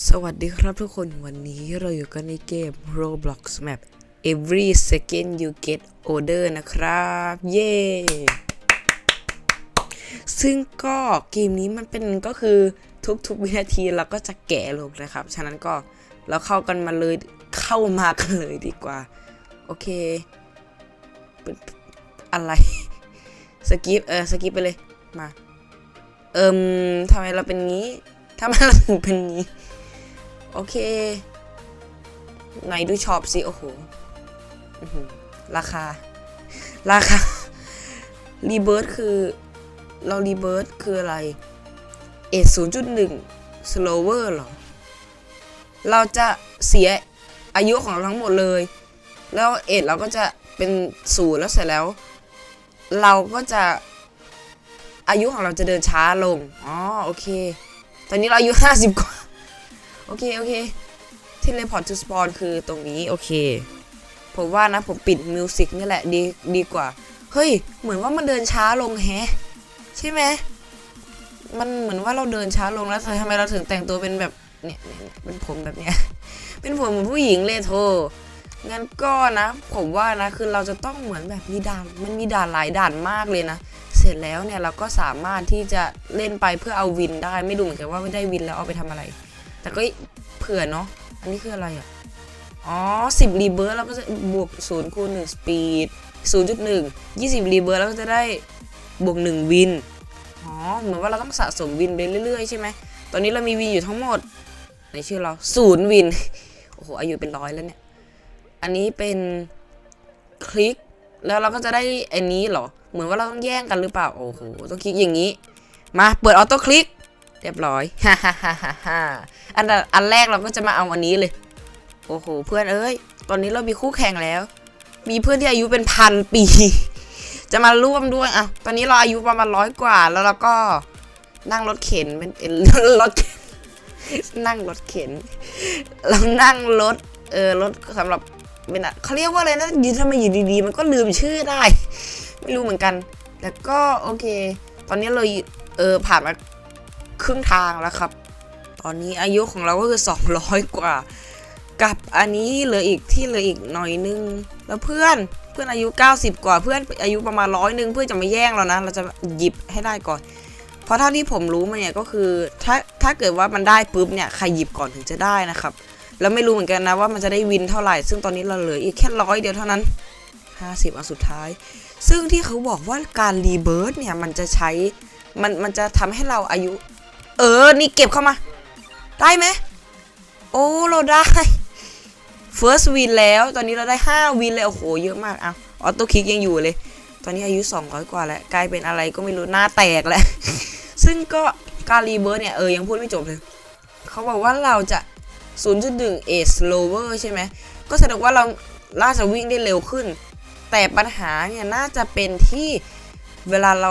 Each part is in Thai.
สวัสดีครับทุกคนวันนี้เราอยู่กันในเกม Roblox Map Every second you get older นะครับ เย้ ซึ่งก็เกมนี้มันเป็นก็คือทุกๆวินาทีเราก็จะแก่ลงนะครับ ฉะนั้นก็เราเข้ากันมาเลยเข้ามากันเลยดีกว่า โอเค อะไร สกิปเออสกิปไปเลย มา เอิมทำไมเราเป็นงี้ทำไมเราถึงเป็นงี้ โอเคไหนดูช็อปสิ โอ้โห ราคา ราคา รีเบิร์ตคือ เรารีเบิร์ตคืออะไร เอศูนย์จุดหนึ่งสโลเวอร์หรอ เราจะเสียอายุของเราทั้งหมดเลย แล้วเอทเราก็จะเป็นศูนย์แล้วเสร็จแล้ว เราก็จะอายุของเราจะเดินช้าลง อ๋อ โอเค ตอนนี้เราอายุห้าสิบกว่า อเค โอเคที่ report to spawn คือตรงนี้ โอเค ผมว่านะผมปิดมิวสิกนี่แหละดีดีกว่า เฮ้ย เหมือนว่ามันเดินช้าลงแฮะ ใช่ไหมมันเหมือนว่าเราเดินช้าลงแล้วทำไมเราถึงแต่งตัวเป็นแบบเนี่ยเป็นผมแบบเนี้ย เป็นผมเหมือนผู้หญิงเลยโทงั้นก็นะ ผมว่านะคือเราจะต้องเหมือนแบบมีด่าน มันมีด่านหลายด่านมากเลยนะ เสร็จแล้วเนี่ยเราก็สามารถที่จะเล่นไปเพื่อเอาวินได้ ไม่ดูเหมือนกันว่าไม่ได้วินแล้วเอาไปทำอะไร แต่ก็เผื่อเนาะ อันนี้คืออะไรอะ อ๋อสิบรีเบิร์แล้วก็จะบวกศูนย์คูณหนึ่งสปีดศูนย์จุดหนึ่งยี่สิบรีเบิร์แล้วก็จะได้บวกหนึ่งวิน อ๋อ เหมือนว่าเราต้องสะสมวินไปเรื่อยๆใช่ไหม ตอนนี้เรามีวินอยู่ทั้งหมด ในชื่อเราศูนย์วิน โอ้โห อายุเป็นร้อยแล้วเนี่ย อันนี้เป็นคลิก แล้วเราก็จะได้อันนี้เหรอ เหมือนว่าเราต้องแย่งกันหรือเปล่า โอ้โห ต้องคลิกอย่างนี้ มา เปิดออโต้คลิก เรียบร้อยฮ่าฮ่าฮ่าฮ่าอันอันแรกเราก็จะมาเอาอันนี้เลย โอ้โห เพื่อนเอ้ย ตอนนี้เรามีคู่แข่งแล้ว มีเพื่อนที่อายุเป็นพันปี จะมาร่วมด้วยอะตอนนี้เราอายุประมาณร้อยกว่า แล้วเราก็นั่งรถเข็นเป็นรถเข็นนั่งรถเข็น เรานั่งรถ เออรถสำหรับเป็นอะเขาเรียกว่าอะไรนะยืนทำไมอยู่ดีๆ มันก็ลืมชื่อได้ ไม่รู้เหมือนกัน แต่ก็โอเค ตอนนี้เราเออผ่านมา ครึ่งทางแล้วครับ ตอนนี้อายุของเราก็คือ 200 กว่า กับอันนี้เหลืออีกที่เหลืออีกหน่อยนึง แล้วเพื่อนเพื่อนอายุ 90 กว่าเพื่อนอายุประมาณร้อยนึงเพื่อนจะมาแย่งเรานะ เราจะหยิบให้ได้ก่อน เพราะเท่าที่ผมรู้มาเนี่ยก็คือถ้าถ้าเกิดว่ามันได้ปุ๊บเนี่ยใครหยิบก่อนถึงจะได้นะครับแล้วไม่รู้เหมือนกันนะว่ามันจะได้วินเท่าไหร่ ซึ่งตอนนี้เราเหลืออีกแค่ร้อยเดียวเท่านั้น 50 อันสุดท้าย ซึ่งที่เขาบอกว่าการรีเบิร์ดเนี่ยมันจะใช้ มันมันจะทำให้เราอายุ เออ นี่เก็บเข้ามา ได้ไหม โอ้ เราได้ first win แล้ว ตอนนี้เราได้ 5 วินเลยโอ้โห เยอะมากอะออโต้คลิกยังอยู่เลย ตอนนี้อายุ 200 กว่าแล้ว กลายเป็นอะไรก็ไม่รู้ หน้าแตกแล้ว ซึ่งก็การรีเบิร์เนี่ย เออ ยังพูดไม่จบเลย เขาบอกว่าเราจะ 0.1 a slower ใช่ไหม ก็แสดงว่าเราล่าจะวิ่งได้เร็วขึ้น แต่ปัญหาเนี่ย น่าจะเป็นที่เวลาเรา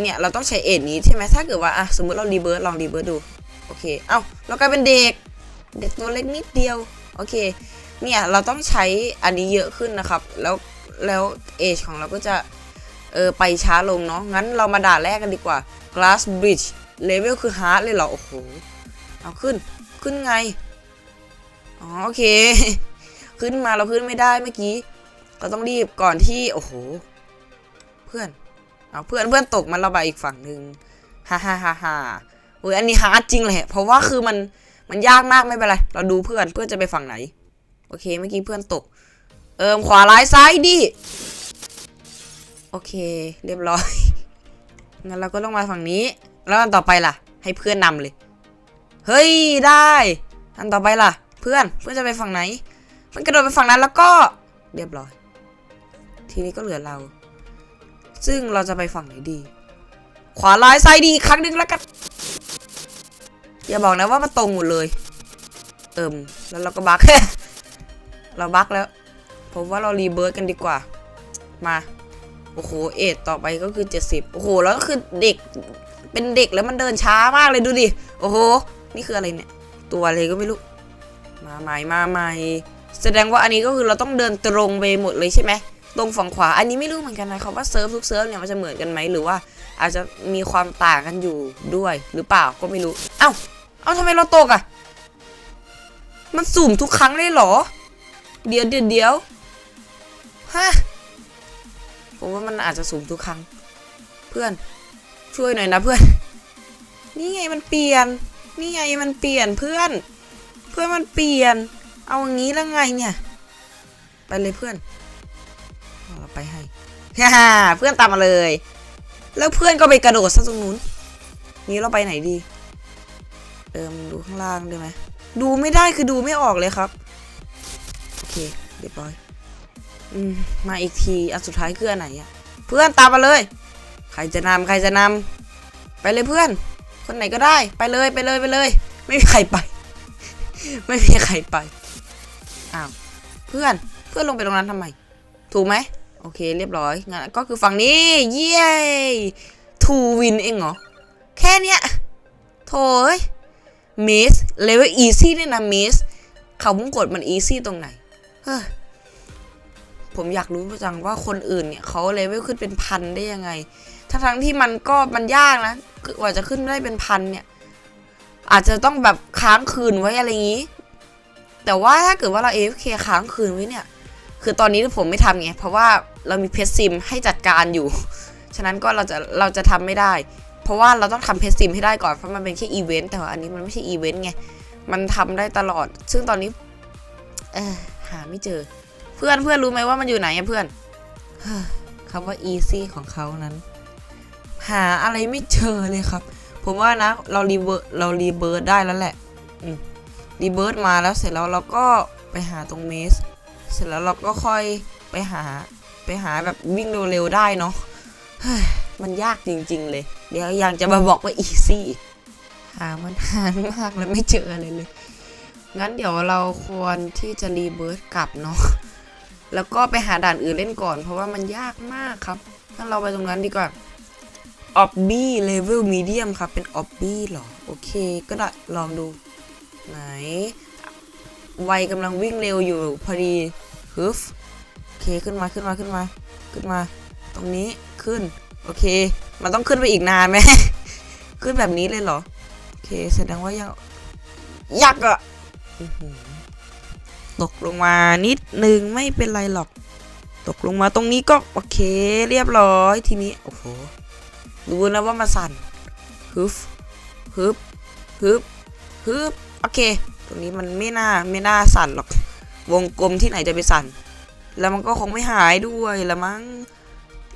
เนี่ยเราต้องใช้เอ็ดนี้ใช่ไหมถ้าเกิดว่าอะสมมติเรารีเบิร์ดลองรีเบิร์ดดูโอเคเอ้าเรากลายเป็นเด็กเด็กตัวเล็กนิดเดียวโอเคเนี่ยเราต้องใช้อันนี้เยอะขึ้นนะครับ แล้วแล้วเอจของเราก็จะเออไปช้าลงเนาะงั้นเรามาด่าแรกกันดีกว่า glass bridge level คือ hard เลยเหรอโอ้โหเอาขึ้นขึ้นไงอ๋อโอเค ขึ้นมาเราขึ้นไม่ได้เมื่อกี้ เราต้องรีบก่อนที่ โอ้โห เพื่อน เอาเพื่อนเพื่อนตกมันระบายอีกฝั่งหนึ่งฮ่าฮ่าฮ่าฮ่าโอ้ยอันนี้ฮาร์ดจริงเลยเพราะว่าคือมันมันยากมากไม่เป็นไร เราดูเพื่อนเพื่อนจะไปฝั่งไหน โอเคเมื่อกี้เพื่อนตก เอิมขวาร้ายซ้ายดิ โอเค เรียบร้อย งั้นเราก็ต้องมาฝั่งนี้ แล้วอันต่อไปล่ะ ให้เพื่อนนำเลย เฮ้ยได้ อันต่อไปล่ะ เพื่อนเพื่อนจะไปฝั่งไหน มันกระโดดไปฝั่งนั้นแล้วก็ เรียบร้อย ทีนี้ก็เหลือเรา ซึ่งเราจะไปฝั่งไหนดี ขวาร้ายซ้ายดีครั้งหนึ่งแล้วกัน อย่าบอกนะว่ามันตรงหมดเลย เอิมแล้วเราก็บัก เราบักแล้ว ผมว่าเรารีเบิร์ดกันดีกว่า มา โอ้โห เอ็ดต่อไปก็คือ 70 โอ้โห แล้วก็คือเด็ก เป็นเด็กแล้วมันเดินช้ามากเลยดูดิ โอ้โห นี่คืออะไรเนี่ย ตัวอะไรก็ไม่รู้ มาใหม่มาใหม่ แสดงว่าอันนี้ก็คือเราต้องเดินตรงไปหมดเลยใช่ไหม ตรงฝั่งขวา อันนี้ไม่รู้เหมือนกันนะครับว่าเซิร์ฟทุกเซิร์ฟเนี่ยมันจะเหมือนกันไหมหรือว่า อาจจะมีความต่างกันอยู่ด้วยหรือเปล่าก็ไม่รู้ เอ้า เอ้าทำไมเราตกอะ มันสุ่มทุกครั้งเลยเหรอ เดี๋ยวเดี๋ยวเดี๋ยวฮะผมว่ามันอาจจะสุ่มทุกครั้ง เพื่อนช่วยหน่อยนะเพื่อน นี่ไงมันเปลี่ยน นี่ไงมันเปลี่ยนเพื่อน เพื่อนมันเปลี่ยน เอาอย่างนี้แล้วไงเนี่ย ไปเลยเพื่อน ฮ่าเพื่อนตามมาเลย แล้วเพื่อนก็ไปกระโดดซะตรงนู้น นี้เราไปไหนดีเติมดูข้างล่างได้ไหมดูไม่ได้คือดูไม่ออกเลยครับ โอเคเรียบร้อย อืม มาอีกที อันสุดท้ายคืออันไหนอะเพื่อนตามมาเลย ใครจะนำใครจะนำไปเลยเพื่อน คนไหนก็ได้ ไปเลยไปเลยไปเลย ไม่มีใครไป ไม่มีใครไป อ้าว เพื่อน เพื่อนลงไปตรงนั้นทำไม ถูกไหม โอเคเรียบร้อยงั้นก็คือฝั่งนี้ เย้ทูวินเองเหรอ แค่เนี้ยโถยมิสเลเวลอีซี่เนี่ยนะมิสเขาวงกดมันอีซี่ตรงไหน เฮ้ย ผมอยากรู้จังว่าคนอื่นเนี่ยเขาเลเวลขึ้นเป็นพันได้ยังไง ทั้งทั้งที่มันก็มันยากนะกว่าจะขึ้นได้เป็นพันเนี่ย อาจจะต้องแบบค้างคืนไว้อะไรอย่างนี้ แต่ว่าถ้าเกิดว่าเรา AFK ค้างคืนไว้เนี่ย คือตอนนี้ผมไม่ทำไงเพราะว่าเรามีเพจซิมให้จัดการอยู่ ฉะนั้นก็เราจะเราจะทำไม่ได้ เพราะว่าเราต้องทำเพจซิมให้ได้ก่อนเพราะมันเป็นแค่อีเวนต์แต่ว่าอันนี้มันไม่ใช่อีเวนต์ไงมันทำได้ตลอด ซึ่งตอนนี้เออหาไม่เจอ เพื่อนเพื่อนรู้ไหมว่ามันอยู่ไหนอะเพื่อนคำว่า easy ของเขานั้น หาอะไรไม่เจอเลยครับ ผมว่านะเรารีเวิร์เรารีเบิร์ดได้แล้วแหละรีเบิร์ดมาแล้วเสร็จแล้วเราก็ไปหาตรงเมส เสร็จแล้วเราก็ค่อยไปหาไปหาแบบวิ่งเร็วๆได้เนาะมันยากจริง ๆ เลย เดี๋ยวยังจะมาบอกว่า easy หามันหานมากแล้วไม่เจออะไรเลย งั้นเดี๋ยวเราควรที่จะรีเบิร์ดกลับเนาะแล้วก็ไปหาด่านอื่นเล่นก่อน เพราะว่ามันยากมากครับงั้นเราไปตรงนั้นดีกว่าออบบี้เลเวลมีเดียมครับ เป็นออบบี้หรอ โอเค ก็ได้ลองดู ไหน วัยกำลังวิ่งเร็วอยู่พอดีฮึฟโอเคขึ้นมาขึ้นมาขึ้นมา ขึ้นมา ตรงนี้ขึ้น โอเค มันต้องขึ้นไปอีกนานไหม ขึ้นแบบนี้เลยเหรอ โอเค แสดงว่ายังยักษ์อะอื้อหือตกลงมานิดนึงไม่เป็นไรหรอก ตกลงมาตรงนี้ก็โอเค เรียบร้อยทีนี้ โอ้โหรู้นะว่ามันสั่นฮึบฮึบฮึบฮึบโอเค ตรงนี้มันไม่น่าไม่น่าสั่นหรอก วงกลมที่ไหนจะไปสั่น แล้วมันก็คงไม่หายด้วยละมั้ง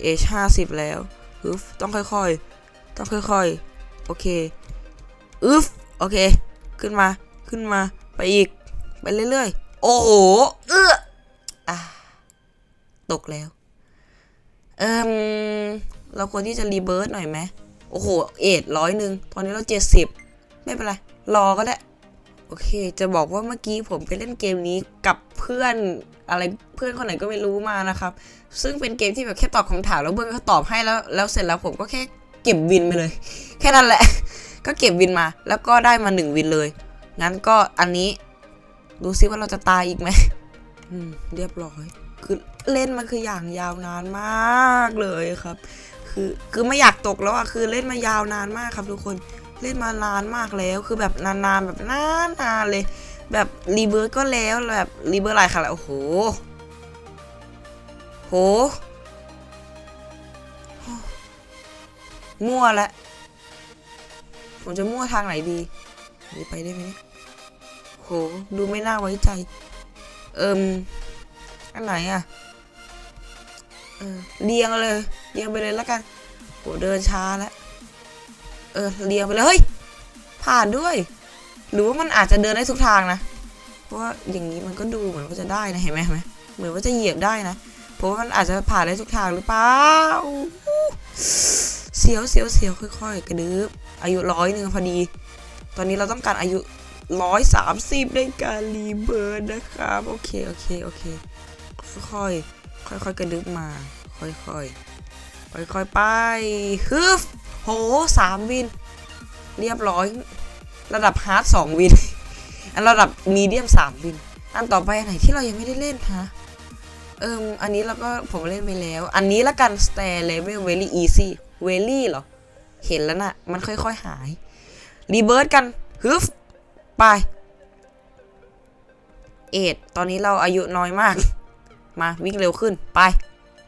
เอชห้าสิบแล้วฮึบต้องค่อยๆ ต้องค่อยๆ โอเคอึฟโอเค ขึ้นมา ขึ้นมา ไปอีก ไปเรื่อยๆ โอ้โห เอื้ออะตกแล้ว เอิมเราควรที่จะรีเบิร์ตหน่อยไหม โอ้โห เอ็ดร้อยหนึ่ง ตอนนี้เราเจ็ดสิบ ไม่เป็นไร รอก็ได้ โอเค จะบอกว่าเมื่อกี้ผมไปเล่นเกมนี้กับเพื่อนอะไรเพื่อนคนไหนก็ไม่รู้มานะครับ ซึ่งเป็นเกมที่แบบแค่ตอบคำถามแล้วเพื่อนก็ตอบให้แล้วแล้วเสร็จแล้วผมก็แค่เก็บวินไปเลย แค่นั้นแหละ ก็เก็บวินมา แล้วก็ได้มาหนึ่งวินเลย งั้นก็อันนี้ดูซิว่าเราจะตายอีกไหมอืมเรียบร้อย คือเล่นมาคืออย่างยาวนานมากเลยครับ คือคือไม่อยากตกแล้วอะคือเล่นมายาวนานมากครับทุกคน เล่นมานานมากแล้ว คือแบบนานๆแบบนานๆเลย แบบรีเบิร์ตก็แล้วแบบรีเบิร์ตหลายครั้งแล้วโอ้โหโหมั่วล้วผมจะมั่วทางไหนดีไปได้ไหมโหดูไม่น่าไว้ใจ เอิมอันไหนอะเออเรียงเลยเรียงไปเลยแล้วกันโหเดินช้าแล้ว เออเรียงไปเลยเฮ้ยผ่านด้วย หรือว่ามันอาจจะเดินได้ทุกทางนะเพราะว่าอย่างนี้มันก็ดูเหมือนว่าจะได้นะเห็นไหมเห็นไหมเหมือนว่าจะเหยียบได้นะเพราะว่ามันอาจจะผ่านได้ทุกทางหรือเปล่าเสียวเสียวเสียวค่อย ๆ กระดึบอายุร้อยหนึ่งพอดี ตอนนี้เราต้องการอายุร้อยสามสิบในการรีเบิร์ดนะครับ โอเค โอเค โอเค ค่อยๆค่อยๆกระดึบมา ค่อยๆค่อยๆไปฮึบ โหสามวิน เรียบร้อย ระดับฮาร์ดสองวิน อันระดับมีเดียมสามวิน อันต่อไปอันไหนที่เรายังไม่ได้เล่นฮะ เอิมอันนี้แล้วก็ผมเล่นไปแล้ว อันนี้ละกัน stair level very easy very เหรอ เห็นแล้วนะ่ะ มันค่อยๆหาย รีเบิร์ดกันฮึฟไป เอ็ดตอนนี้เราอายุน้อยมาก มาวิ่งเร็วขึ้นไป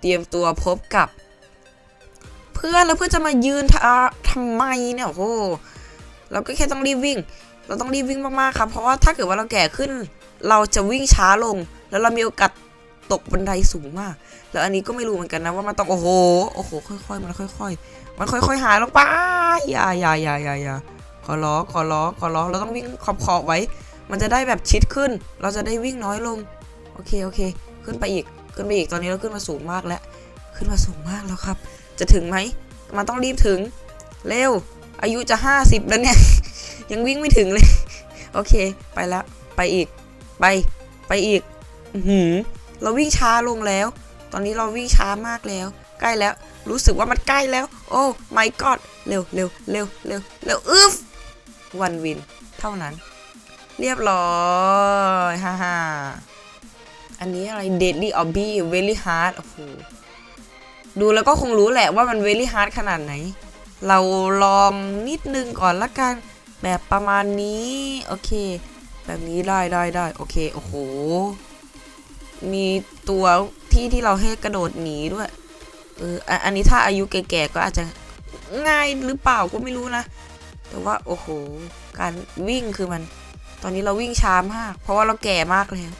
เตรียมตัวพบกับ พื่อนแล้วเพื่อนจะมายืนทาทำไมเนี่ยโอ้โหเราก็แค่ต้องรีบวิ่ง เราต้องรีบวิ่งมากๆครับ เพราะว่าถ้าเกิดว่าเราแก่ขึ้น เราจะวิ่งช้าลง แล้วเรามีโอกาสตกบันไดสูงมาก แล้วอันนี้ก็ไม่รู้เหมือนกันนะว่ามันต้องโอ้โหโอ้โหค่อยๆมันค่อย ๆ มันค่อย ๆ หายลงไปอย่าอย่าอย่าอย่าอย่าขอร้องขอร้องขอร้องเราต้องวิ่งขอบขอบๆไว้ มันจะได้แบบชิดขึ้น เราจะได้วิ่งน้อยลงโอเคโอเค ขึ้นไปอีกขึ้นไปอีกตอนนี้เราขึ้นมาสูงมากแล้ว ขึ้นมาสูงมากแล้วครับ จะถึงไหม มันต้องรีบถึง เร็ว อายุจะ 50 แล้วเนี่ย ยังวิ่งไม่ถึงเลย โอเค ไปแล้วไปอีก ไป ไปอีกหือเราวิ่งช้าลงแล้ว ตอนนี้เราวิ่งช้ามากแล้ว ใกล้แล้ว รู้สึกว่ามันใกล้แล้ว โอ้ my god เร็วเร็วเร็วเร็วเร็วอึฟวันวิน เท่านั้น เรียบร้อยฮ่าฮ่าอันนี้อะไร deadly obby very hard โอ้โห ดูแล้วก็คงรู้แหละว่ามัน very hard ขนาดไหน เราลองนิดนึงก่อนละกัน แบบประมาณนี้ โอเค แบบนี้ได้ได้ได้โอเค โอ้โห มีตัวที่ที่เราให้กระโดดหนีด้วย เออ อันนี้ถ้าอายุแก่ๆก็อาจจะง่ายหรือเปล่าก็ไม่รู้นะ แต่ว่าโอ้โห การวิ่งคือมัน ตอนนี้เราวิ่งช้ามาก เพราะว่าเราแก่มากแล้ว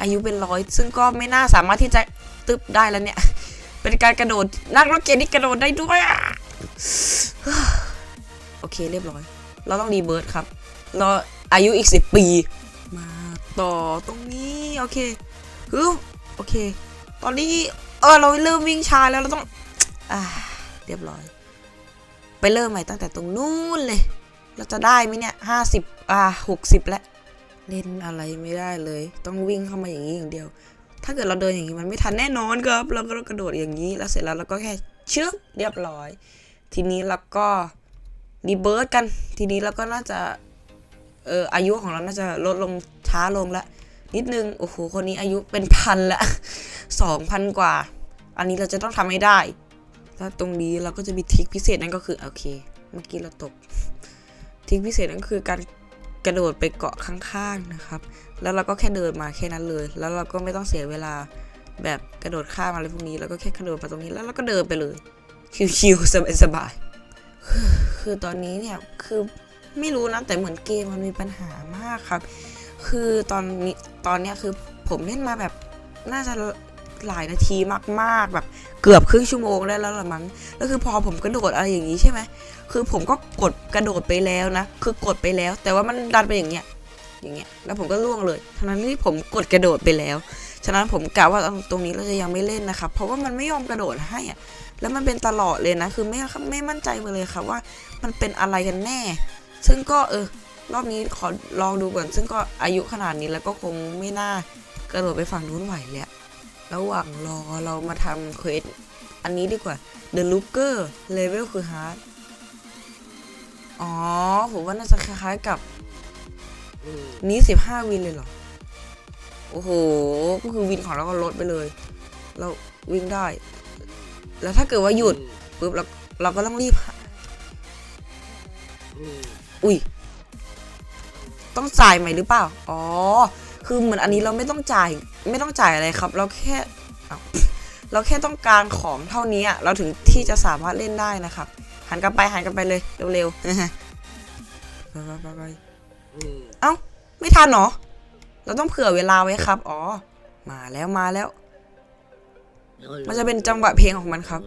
อายุเป็นร้อย ซึ่งก็ไม่น่าสามารถที่จะตึบได้แล้วเนี่ย เป็นการกระโดดนักรถเกมที่กระโดดได้ด้วยโอเคเรียบร้อย เราต้องรีเบิร์ดครับเราอายุอีกสิบปี มาต่อตรงนี้โอเคฮึโอเค ตอนนี้เออเราเริ่มวิ่งช้าแล้วเราต้องอ่าเรียบร้อย ไปเริ่มใหม่ตั้งแต่ตรงนู้นเลย เราจะได้ไหมเนี่ยห้าสิบอ่าหกสิบแล้วเล่นอะไรไม่ได้เลย ต้องวิ่งเข้ามาอย่างนี้อย่างเดียว ถ้าเกิดเราเดินอย่างนี้มันไม่ทันแน่นอนครับ เราก็กระโดดอย่างนี้ แล้วเสร็จแล้วเราก็แค่เชึบเรียบร้อย ทีนี้เราก็รีเบิร์ดกัน ทีนี้เราก็น่าจะ เอออายุของเราน่าจะลดลงช้าลงละ นิดนึง โอ้โห คนนี้อายุเป็นพันละสองพันกว่า อันนี้เราจะต้องทำให้ได้ถ้าตรงนี้เราก็จะมีทริคพิเศษนั่นก็คือ โอเค เมื่อกี้เราตกทริคพิเศษนั่นคือการ กระโดดไปเกาะข้างๆนะครับ แล้วเราก็แค่เดินมาแค่นั้นเลย แล้วเราก็ไม่ต้องเสียเวลาแบบกระโดดข้ามอะไรพวกนี้ แล้วก็แค่กระโดดมาตรงนี้ แล้วเราก็เดินไปเลย ชิวๆสบายๆคือตอนนี้เนี่ย คือไม่รู้นะ แต่เหมือนเกมมันมีปัญหามากครับ คือตอนนี้ตอนเนี้ยคือผมเล่นมาแบบน่าจะ หลายนาทีมากๆแบบเกือบครึ่งชั่วโมงได้แล้วละมั้งแล้วคือพอผมกระโดดอะไรอย่างนี้ใช่ไหมคือผมก็กดกระโดดไปแล้วนะ คือกดไปแล้ว แต่ว่ามันดันไปอย่างเงี้ยอย่างเงี้ยแล้วผมก็ล่วงเลยทั้งนั้นที่ผมกดกระโดดไปแล้ว ฉะนั้นผมกะว่าตรงนี้เราจะยังไม่เล่นนะครับ เพราะว่ามันไม่ยอมกระโดดให้อะแล้วมันเป็นตลอดเลยนะ คือไม่ไม่มั่นใจมาเลยครับว่ามันเป็นอะไรกันแน่ ซึ่งก็เออรอบนี้ขอลองดูก่อน ซึ่งก็อายุขนาดนี้แล้วก็คงไม่น่ากระโดดไปฝั่งนู้นไหวเลย ระหว่างรอเรามาทำเควสอันนี้ดีกว่า The Looker Level คือ Hard อ๋อ ผมว่าน่าจะคล้ายๆกับนี้สิบห้าวินเลยเหรอ โอ้โห ก็คือวินของเราก็ลดไปเลย เราวิ่งได้ แล้วถ้าเกิดว่าหยุดปุ๊บเราเราก็ต้องรีบอุ้ย ต้องจ่ายใหม่หรือเปล่า อ๋อ คือเหมือนอันนี้เราไม่ต้องจ่ายไม่ต้องจ่ายอะไรครับ เราแค่เอ้าเราแค่ต้องการของเท่านี้อะเราถึงที่จะสามารถเล่นได้นะครับหันกลับไปหันกลับไปเลยเร็วๆไปไปไปไปเอ้าไม่ทันเหรอ เราต้องเผื่อเวลาไว้ครับ อ๋อ มาแล้วมาแล้ว มันจะเป็นจังหวะเพลงของมันครับ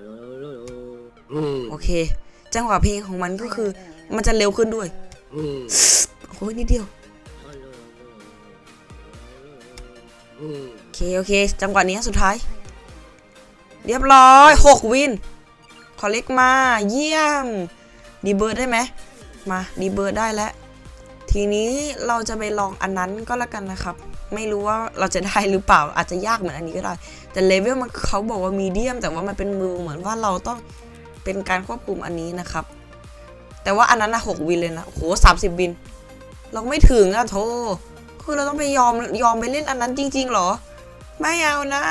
โอเค จังหวะเพลงของมันก็คือ มันจะเร็วขึ้นด้วยโอ้ยนิดเดียว โอเค โอเค จังหวะนี้สุดท้าย เรียบร้อยหกวินขอเล็กมา เยี่ยม ดีเบิร์ดได้ไหม มา ดีเบิร์ดได้แล้ว ทีนี้เราจะไปลองอันนั้นก็แล้วกันนะครับ ไม่รู้ว่าเราจะได้หรือเปล่า อาจจะยากเหมือนอันนี้ก็ได้ แต่เลเวลมันเขาบอกว่ามีเดียม แต่ว่ามันเป็นมือเหมือนว่าเราต้องเป็นการควบคุมอันนี้นะครับ แต่ว่าอันนั้นนะหกวินเลยนะโอ้โหสามสิบวิน เราไม่ถึงอะโท คือเราต้องไปยอมยอมไปเล่นอันนั้นจริงๆเหรอ ไม่เอานะ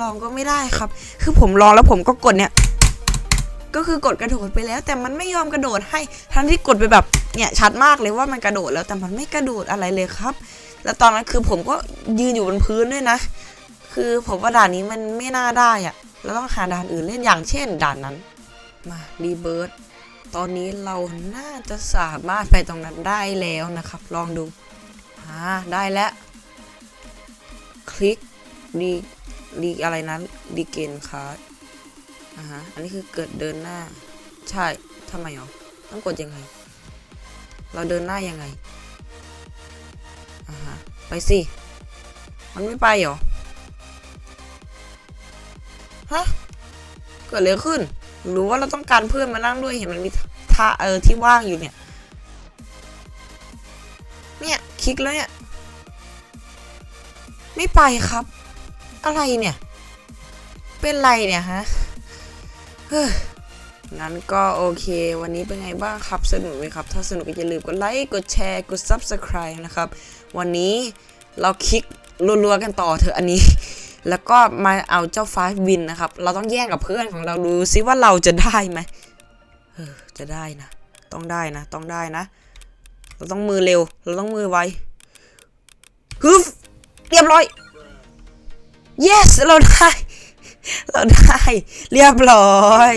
ลองก็ไม่ได้ครับ คือผมลองแล้วผมก็กดเนี่ย ก็คือกดกระโดดไปแล้ว แต่มันไม่ยอมกระโดดให้ ทั้งที่กดไปแบบเนี่ยชัดมากเลยว่ามันกระโดดแล้วแต่มันไม่กระโดดอะไรเลยครับ แล้วตอนนั้นคือผมก็ยืนอยู่บนพื้นด้วยนะ คือผมว่าด่านนี้มันไม่น่าได้อะเราต้องหาด่านอื่นเล่นอย่างเช่นด่านนั้น มารีเบิร์ตตอนนี้เราน่าจะสามารถไปตรงนั้นได้แล้วนะครับ ลองดู อ่าได้แล้ว คลิกรีรีอะไรนั้นรีเกนคาร์ดอ่าฮะ อันนี้คือเกิดเดินหน้า ใช่ทำไมอ๋อต้องกดยังไง เราเดินหน้ายังไงอ่าฮะ ไปสิ มันไม่ไปเหรอ ฮะ เกิดอะไรขึ้น หรือว่าเราต้องการเพื่อนมานั่งด้วยเห็นมันมีท่าเออที่ว่างอยู่เนี่ย คลิกแล้วเนี่ย ไม่ไปครับ อะไรเนี่ย เป็นไรเนี่ยฮะงั้นก็โอเค วันนี้เป็นไงบ้างครับ สนุกไหมครับ ถ้าสนุกก็อย่าลืมกดไลค์ กดแชร์ กด Subscribe นะครับ วันนี้เราคลิกรัวๆกันต่อเถอะอันนี้ แล้วก็มาเอาเจ้าฟ้าวินนะครับ เราต้องแย่งกับเพื่อนของเราดูซิว่าเราจะได้ไหมเออจะได้นะ ต้องได้นะ ต้องได้นะ เราต้องมือเร็ว เราต้องมือไวฮึบเรียบร้อย yes เราได้ เราได้ เรียบร้อย